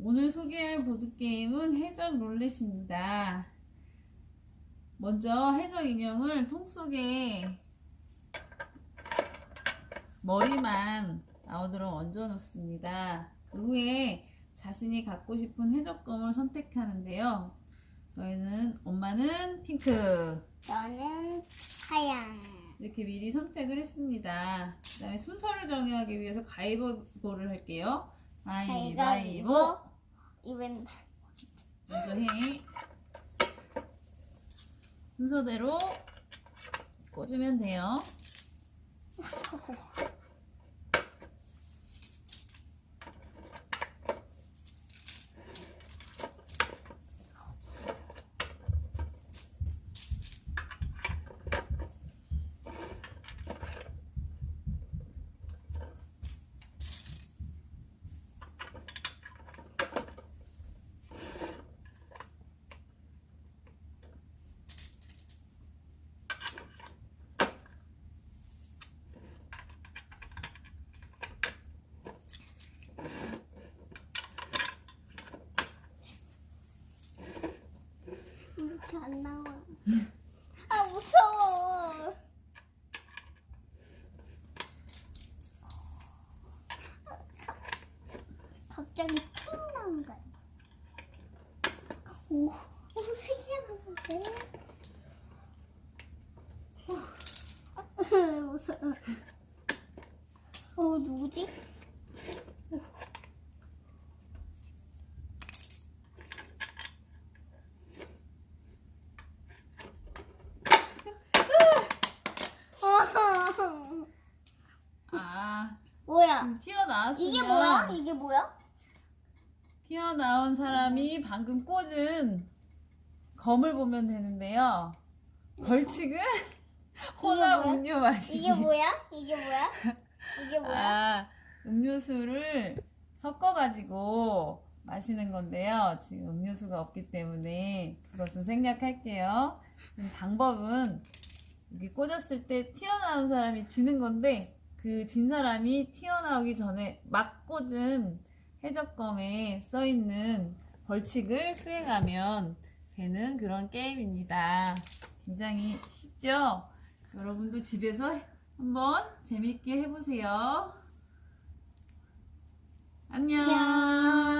오늘 소개할 보드게임은 해적 룰렛입니다. 먼저 해적 인형을 통 속에 머리만 나오도록 얹어 놓습니다. 그 후에 자신이 갖고 싶은 해적검을 선택하는데요. 저희는 엄마는 핑크 저는 하얀. 이렇게 미리 선택을 했습니다. 그 다음에 순서를 정하기 위해서 가위바위보를 할게요. 가위바위보 이번 먼저 해. 순서대로 꽂으면 돼요. 이렇게 안 나와. 아 무서워. 갑자기 핑 나온 거야. 오, 오, 세개 나왔는데. 무서워. 어, 누구지? 아, 뭐야? 이게 뭐야? 이게 뭐야? 튀어나온 사람이 방금 꽂은 검을 보면 되는데요. 벌칙은 혼합 뭐야? 음료 마시기. 이게 뭐야? 이게 뭐야? 이게 뭐야? 아, 음료수를 섞어가지고 마시는 건데요. 지금 음료수가 없기 때문에 그것은 생략할게요. 음, 방법은 여기 꽂았을 때 튀어나온 사람이 지는 건데 그 진 사람이 튀어나오기 전에 막 꽂은 해적검에 써 있는 벌칙을 수행하면 되는 그런 게임입니다. 굉장히 쉽죠? 여러분도 집에서 한번 재밌게 해보세요. 안녕. 안녕.